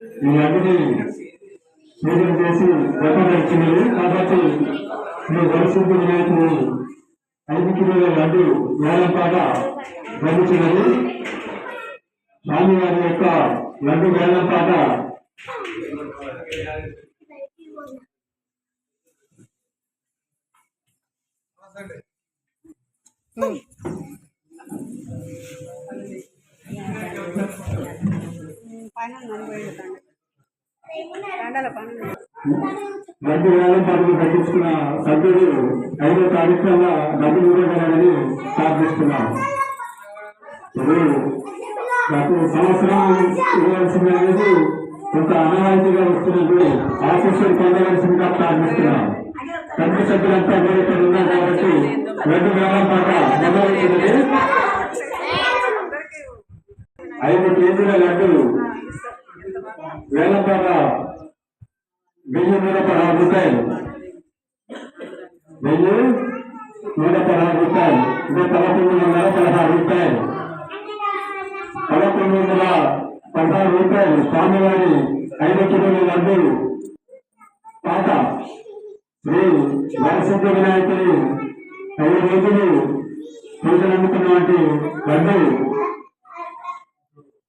ఈ పూజలు చేసి జపదర్శనలు కాబట్టి మీ వరసిద్ధి వినాయకుని ఐదు కిలోల లడ్డు వేలంపాట గడిచినది స్వామివారి యొక్క లడ్డు వేలంపాట. పైన నలభై వేలం పైన లడ్డు పట్టించుకున్న సభ్యుడు ఐదో తారీఖున డబ్బులు ఇవ్వగలరని ప్రార్థిస్తున్నాం. గత సంవత్సరం ఇవ్వాల్సింది అనేది కొంత అనవాయితీగా వస్తున్నప్పుడు ఆశీస్సులు పొందవలసిందిగా ప్రార్థిస్తున్నాం. పెద్ద సభ్యులంతా కూడా ఇక్కడ ఉన్నారు కాబట్టి రెండు వేల పాట మొదలవుతున్నది. ఐదు కేజీల లడ్డు వేల పాట వెయ్యి నూట పదహారు రూపాయలు. వెయ్యి నూట పదహారు రూపాయలు. ఇదే పదకొండు వందల పదహారు రూపాయలు. పదకొండు వందల పదహారు రూపాయలు. స్వామివారి ఐదు కిలోల లడ్డు పాట శ్రీ వరసిద్ధ వినాయకుడి ఐదు రోజులు పూజలు అందుకున్నటువంటి లడ్డు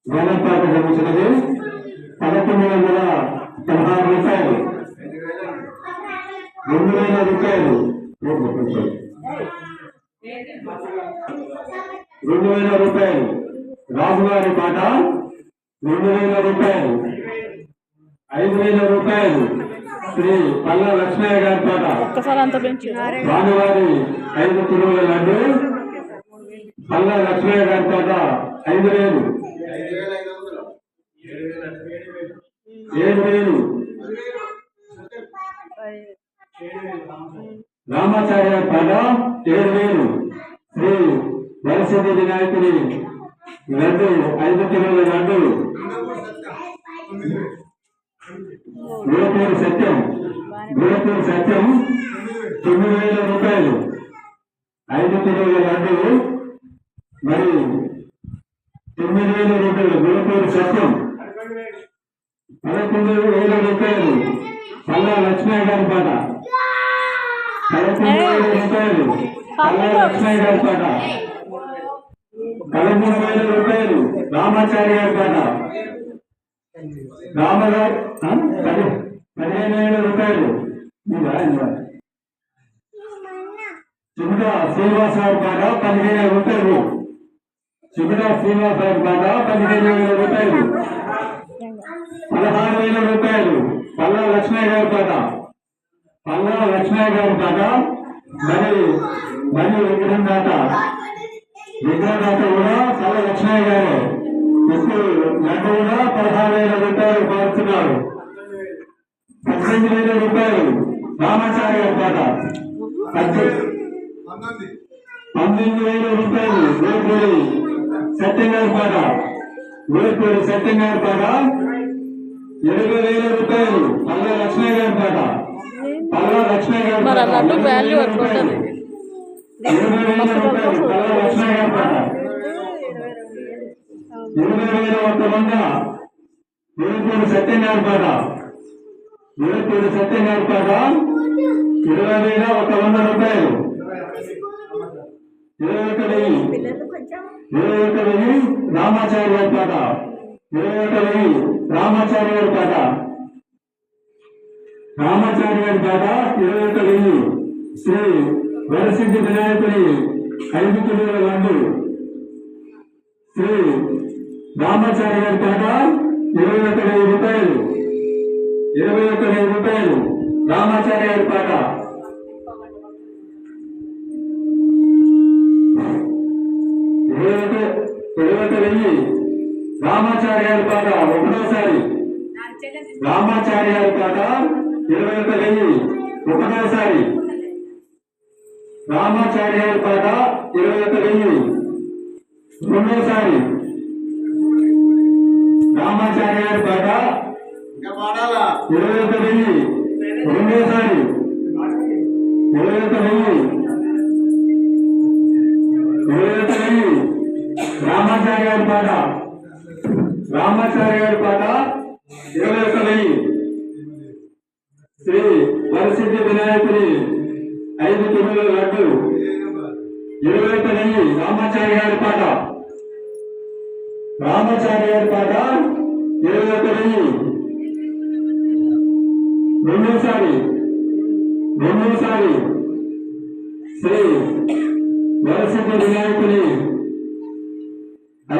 వేలంపాట జరుగుతున్నది. పదకొండు వందల పదహారు రూపాయలు. రెండు వేల రూపాయలు. రెండు వేల రూపాయలు. రాజుగారి పాట రెండు వేల రూపాయలు. ఐదు వేల రూపాయలు. శ్రీ పల్లా లక్ష్మయ్య గారి పాట. స్వామివారి ఐదు కిలోల లడ్డు. పల్లా లక్ష్మయ్య గారి పాట ఐదు వేలు ఏడు వేలు రామాచార్య పద ఏడు వేలు శ్రీ వరసిద్ధి వినాయకుడి లడ్డు ఐదు కిలోల లడ్డు గురపూరు సత్యం. గురపూరు సత్యం తొమ్మిది వేల రూపాయలు. ఐదు కిలోల లడ్డు మరి తొమ్మిది వేల రూపాయలు. గురపూరు సత్యం. పదకొండు వేల రూపాయలు. పల్లా లక్ష్మీ గారి పాట పదకొండు వేల రూపాయలు పల్లా లక్ష్మయ్య గారి పాట పదమూడు వేల రూపాయలు. రామాచారి గారి పాట రామగారు పదిహేను వేల రూపాయలు? చిన్న శ్రీనివాస పాట పదిహేను వేల రూపాయలు. చిన్న శ్రీనివాస పాట పదిహేను వేల రూపాయలు. పదహారు వేల రూపాయలు. పల్లా లక్ష్మయ్య గారి పాట పల్లా లక్ష్మయ్య గారి పాట మరి మరి విగ్రహం దాత విగ్రహం దాత కూడా పల్లా లక్ష్మయ్య గారు. ఇప్పుడు లడ్డు కూడా పదహారు వేల రూపాయలు పాడుతున్నారు పద్దెనిమిది వేల రూపాయలు రామాచార్య గారి పాట పంతొమ్మిది వేల రూపాయలు వేపూరి సత్యం గారి పాట వేపూరి సత్యం గారి పాట ఇరవై వేల రూపాయలు పల్లె లక్ష ఒక్క వంద వేపూరి సత్యం గారి పాట వేపూరి సత్యం గారి పాట ఇరవై వేల ఒక వంద రూపాయలు ఇరవై ఒక వెయ్యి ఇరవై ఒక వెయ్యి రామాచారి గారి పాట ఇరవై ఒక వెయ్యి రామాచారి గారి పాట రామాచారి గారి పాట ఇరవై ఒక వెయ్యి శ్రీ వరసిద్ధి వినాయకుని ఐదు కిలోల లడ్డు శ్రీ రామాచారి గారి పాట ఇరవై ఒక వెయ్యి రూపాయలు. ఇరవై ఒక వెయ్యి రూపాయలు. రామాచారి గారి పాట ఇరవై ఒక ఇరవై ఒక వెయ్యి. రామాచారి గారి పాట ఒకటోసారి. రామాచారి గారి పాట ఇరవై ఒక వెయ్యి ఒకటోసారి రామాచారి గారి పాట ఇరవై ఒక వెయ్యి రెండోసారి. రామాచార్య గారి పాట ఇరవై ఒక వెయ్యి రెండోసారి. ఇరవై ఒక వెయ్యి ఇరవై ఒక వెయ్యి రామాచారి పాట. రామాచారి గారి పాట ఇరవై శ్రీ వరసిద్ధి వినాయకుని ఐదు తొమ్మిది లడ్డు. ఇరవై తొమ్మిది రామాచార్య గారి పాట. రామాచార్య గారి పాట ఇరవై తొమ్మిది రెండోసారి. రెండోసారి. శ్రీ వరసిద్ధి వినాయకుని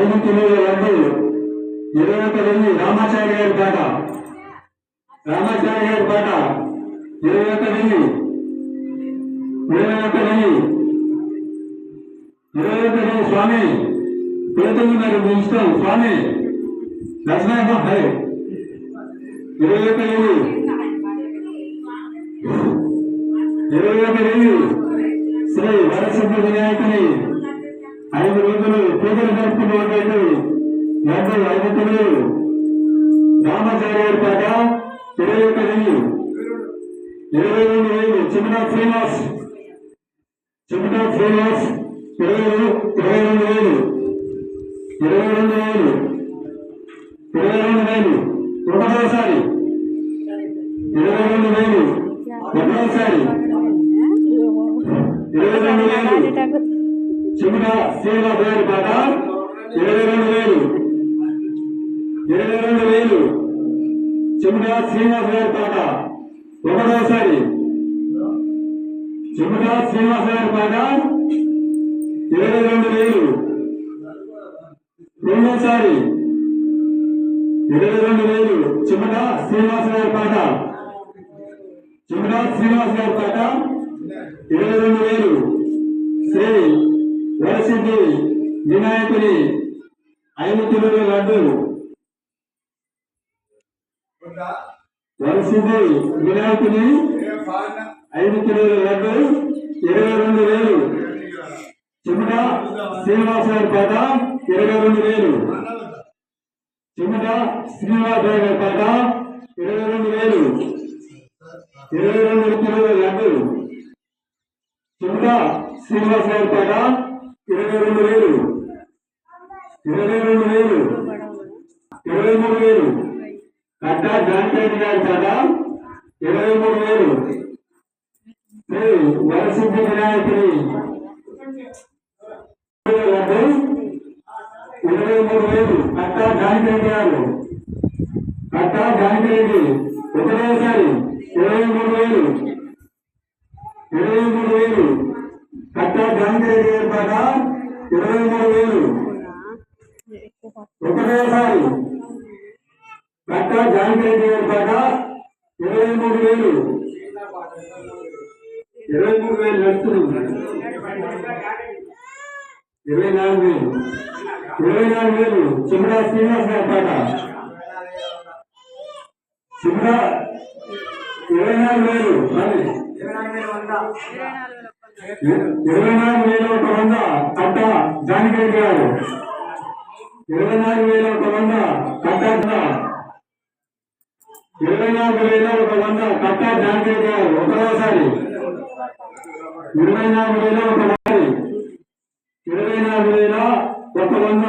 ఐదు తొమ్మిది లడ్డు. ఇరవై తొమ్మిది రామాచార్య గారి పాట. రామాచార్య గారి పాట. ఇరవై ఒక నెయ్యి ఇరవై ఒక నెయ్యి ఇరవై ఒక నెయ్యి స్వామి. పేదలు మరి మీ ఇష్టం స్వామి. లక్ష్మణ హై. ఇరవై ఒక నెయ్యి ఇరవై ఒక నెయ్యి శ్రీ వరసిద్ధ వినాయకుని ఐదు రోజులు పూజలు జరుపుకున్నటువంటి లడ్డు ఐదు తొమ్మిది. ఇరవై ఇరవై రెండు వేలు. చిమ్మటా శ్రీనివాస్. చిమ్మటా శ్రీనివాస్. ఇరవై ఇరవై రెండు వేలు. ఇరవై రెండు వేలు. ఇరవై రెండు వేలు. ఒకటోసారి. ఇరవై రెండు వేలు. ఒకటోసారి ఇరవై రెండు వేలు. చిమ్మటా శ్రీనివాస్ గారి పాట. ఇరవై రెండు వేలు. ఇరవై రెండు వేలు. చిమ్మటా శ్రీనివాస్ గారి పాట ఒకటోసారి. చిమ్మటా శ్రీనివాస గారి పాట ఇరవై రెండు వేలు రెండోసారి. ఇరవై రెండు వేలు చిమ్మటా శ్రీనివాస గారి పాట చిమ్మటా శ్రీనివాస గారి పాట ఇరవై రెండు వేలు శ్రీ వరసిద్ధి వినాయకుని ఐదు కిలోల లడ్డు వరసిద్ధి వినాయకుని ఐదు కిలోల లడ్డు ఇరవై రెండు వేలు. చిమ్మట శ్రీనివాస గారి పాట ఇరవై రెండు వేలు. చిమ్మట శ్రీనివాస గారి పాట ఇరవై రెండు వేలు. ఇరవై రెండు కిలోల లడ్డు. శ్రీనివాస గారి పాట ఇరవై రెండు వేలు. ఇరవై రెండు వేలు. ఇరవై మూడు వేలు. కట్ట జాంపేటి గారి పాట ఇరవై మూడు వేలు. వరసిద్ధి వినాయకుడి ఇరవై మూడు వేలు. కట్ట జాంపేటి గారు కట్ట జాంపేటి ఒకటేసారి ఇరవై మూడు వేలు. ఇరవై మూడు వేలు. కట్ట జాంపేటి గారి పాట ఇరవై మూడు వేలు. ఒకటేసారి కట్ట జాంపేటి గారి పాట ఇరవై మూడు వేలు. ఇరవై మూడు వేలు నడుస్తుంది. ఇరవై నాలుగు వేలు. ఇరవై నాలుగు వేలు. చిమ్రా శ్రీనివాస గారి పాట. చిమ్రా ఇరవై నాలుగు వేలు. ఇరవై నాలుగు వేల ఒక వంద. కట్ట జానకిరెడ్డి గారు. ఇరవై నాలుగు వేల ఒక వంద కట్ట ఇరవై నాలుగు వేల ఒక వంద. కట్ట జానకిరెడ్డి గారు ఒకరోసారి ఇరవై నాలుగు వేల ఒక వంద ఇరవై నాలుగు వేల ఒక వంద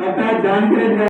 కట్ట జానకిరెడ్డి